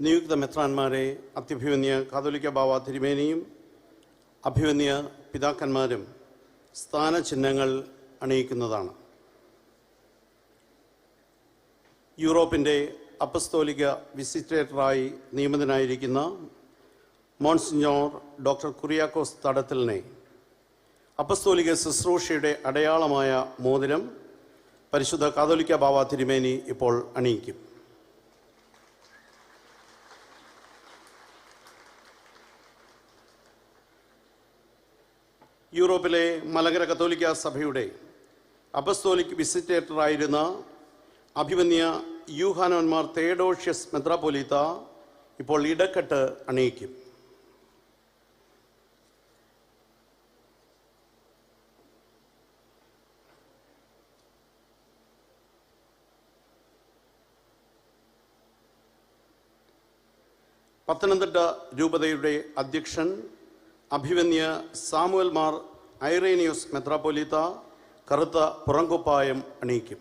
നിയുക്ത മെത്രാന്മാരെ അത്യഭിവന്യ കാതോലിക്ക ബാവ തിരുമേനിയും അഭിവന്യ പിതാക്കന്മാരും സ്ഥാനചിഹ്നങ്ങൾ അണിയിക്കുന്നതാണ്. യൂറോപ്പിന്റെ അപ്പസ്തോലിക വിസിറ്റേറ്ററായി നിയമിതനായിരിക്കുന്ന മോൺസിഞ്ഞോർ ഡോക്ടർ കുറിയാക്കോസ് തടത്തലിനെ അപ്പസ്തോലിക ശുശ്രൂഷയുടെ അടയാളമായ മോതിരം പരിശുദ്ധ കാതോലിക്ക ബാവ തിരുമേനി ഇപ്പോൾ അണിയിക്കും. യൂറോപ്പിലെ മലങ്കര കത്തോലിക്ക സഭയുടെ അപസ്തോലിക് വിസിറ്റേറ്ററായിരുന്ന അഭിമന്യ യൂഹാനോന്മാർ തേഡോഷ്യസ് മെത്രാപൊലീത്ത ഇപ്പോൾ ഇടക്കെട്ട് അണിയിക്കും. പത്തനംതിട്ട രൂപതയുടെ അധ്യക്ഷൻ അഭിവന്യ സാമുവൽ മാർ ഐറേനിയോസ് മെത്രാപ്പൊലീത്ത കറുത്ത പുറങ്കുപ്പായം അണിയിക്കും.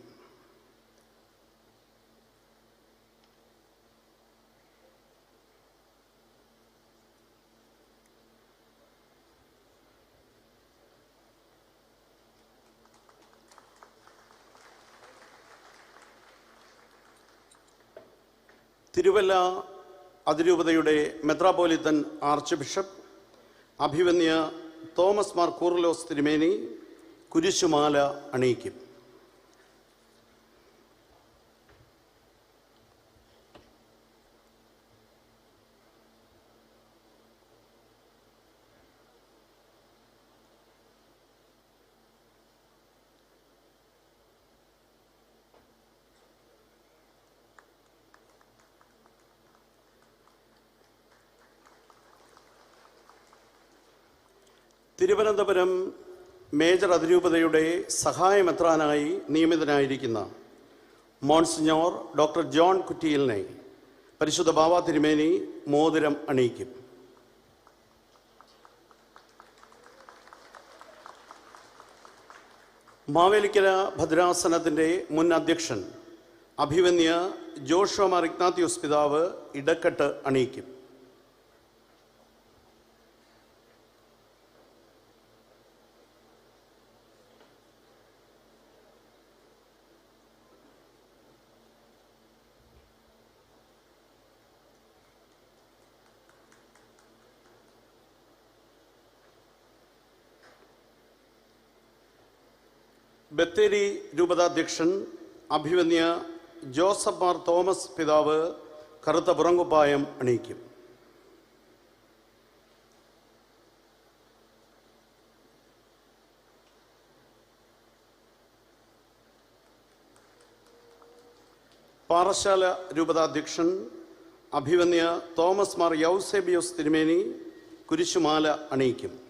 തിരുവല്ല അതിരൂപതയുടെ മെത്രാപോലിത്തൻ ആർച്ച് ബിഷപ്പ് അഭിവന്യ തോമസ് മാർ കൂറലോസ് തിരുമേനി കുരിശുമാല അണിയിക്കും. തിരുവനന്തപുരം മേജർ അതിരൂപതയുടെ സഹായമെത്രാനായി നിയമിതനായിരിക്കുന്ന മോൺസിഞ്ഞോർ ഡോക്ടർ ജോൺ കുറ്റിയിലിനെ പരിശുദ്ധ ബാബ തിരുമേനി മോതിരം അണിയിക്കും. മാവേലിക്കര ഭദ്രാസനത്തിന്റെ മുൻ അധ്യക്ഷൻ അഭിവന്യ ജോഷോ മാർ പിതാവ് ഇടക്കെട്ട് അണിയിക്കും. ബത്തേരി രൂപതാധ്യക്ഷൻ അഭിമന്യ ജോസഫ് മാർ തോമസ് പിതാവ് കറുത്ത പുറങ്കുപ്പായം അണിയിക്കും. പാറശാല രൂപതാധ്യക്ഷൻ അഭിമന്യ തോമസ് മാർ യൗസേബിയോസ് തിരുമേനി കുരിശുമാല അണിയിക്കും.